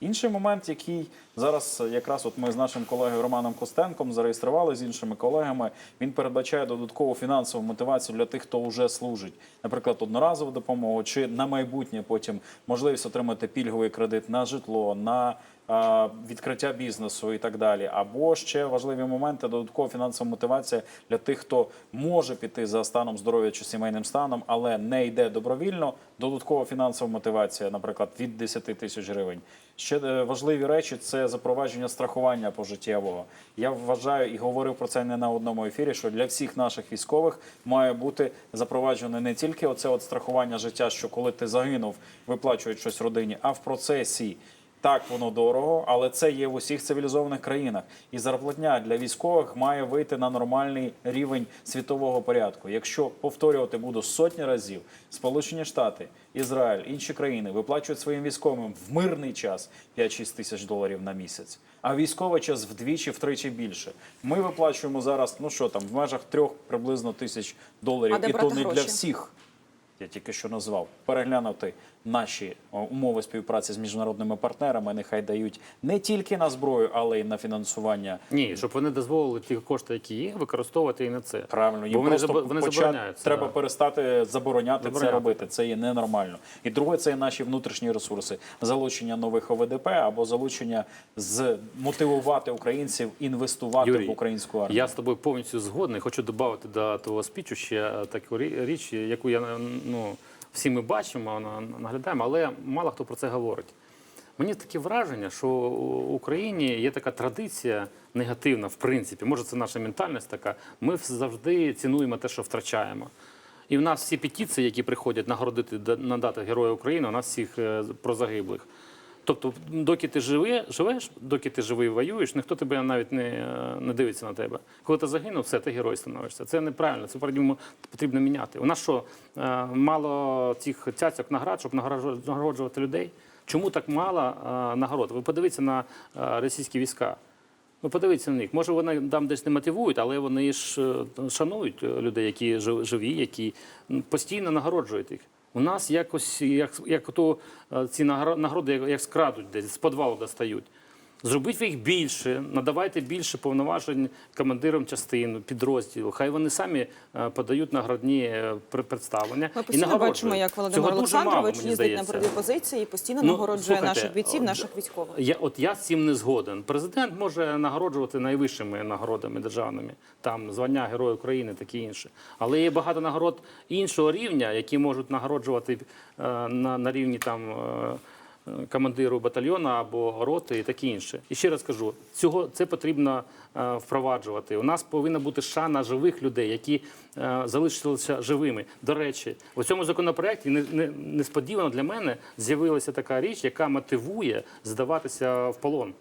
Інший момент, який зараз якраз от ми з нашим колегою Романом Костенком зареєстрували з іншими колегами, він передбачає додаткову фінансову мотивацію для тих, хто вже служить, наприклад, одноразову допомогу чи на майбутнє потім можливість отримати пільговий кредит на житло, на відкриття бізнесу і так далі. Або ще важливі моменти додаткова фінансова мотивація для тих, хто може піти за станом здоров'я чи сімейним станом, але не йде добровільно. Додаткова фінансова мотивація, наприклад, від 10 тисяч гривень. Ще е, важливі речі це запровадження страхування пожиттєвого. Я вважаю і говорив про це не на одному ефірі. Що для всіх наших військових має бути запроваджене не тільки оце от страхування життя, що коли ти загинув, виплачують щось родині, а в процесі. Так, воно дорого, але це є в усіх цивілізованих країнах. І зарплатня для військових має вийти на нормальний рівень світового порядку. Якщо повторювати буду сотні разів, Сполучені Штати, Ізраїль, інші країни виплачують своїм військовим в мирний час 5-6 тисяч доларів на місяць, а військовий час вдвічі, втричі більше. Ми виплачуємо зараз, ну що там, в межах трьох приблизно тисяч доларів, А і то не для всіх. Я тільки що назвав переглянути наші умови співпраці з міжнародними партнерами. Нехай дають не тільки на зброю, але й на фінансування. Ні, щоб вони дозволили ті кошти, які є, використовувати і на це. Правильно, їм вони, просто вони почати- забороняються. треба да. перестати забороняти, це робити. Це є ненормально. І друге, це є наші внутрішні ресурси, залучення нових ОВДП або залучення з мотивувати українців інвестувати Юрій, в українську армію. Я з тобою повністю згодний. Хочу додати до твого спічу ще таку річ, яку я ну всі ми бачимо, наглядаємо, але мало хто про це говорить. Мені таке враження, що в Україні є така традиція негативна, в принципі. Може, це наша ментальність така. Ми завжди цінуємо те, що втрачаємо. І в нас всі петиції, які приходять нагородити да- надати Героя України, у нас всіх е, про загиблих. Тобто, доки ти живе, живеш, доки ти живий воюєш, ніхто тебе навіть не, е, не дивиться на тебе. Коли ти загинув, все, ти герой становишся. Це неправильно, це потрібно міняти. У нас що, е, мало цих цяцьок наград, щоб нагороджу- нагороджувати людей? Чому так мало е, нагород? Ви подивіться на російські війська. Ну, подивіться на них. Може, вони там десь не мотивують, але вони ж шанують людей, які жив- живі, які постійно нагороджують їх. У нас якось, як, як то е, ці нагороди, як скрадуть десь, з підвалу достають. Зробіть ви їх більше, надавайте більше повноважень командирам частин, підрозділу. Хай вони самі е, подають наградні е, представлення. Ми постійно бачимо, як Володимир Олександрович їздить на передові позиції і постійно Ну, нагороджує слухайте, наших бійців, наших військових. Я от я з цим не згоден. Президент може нагороджувати найвищими нагородами державними, там звання Героя України, таке інше. Але є багато нагород іншого рівня, які можуть нагороджувати е, на, на рівні там. Командиру батальйона або роти і таке інше. І ще раз кажу, цього це потрібно е, впроваджувати. У нас повинна бути шана живих людей, які е, залишилися живими. До речі, у цьому законопроекті не, не, несподівано для мене з'явилася така річ, яка мотивує здаватися в полон.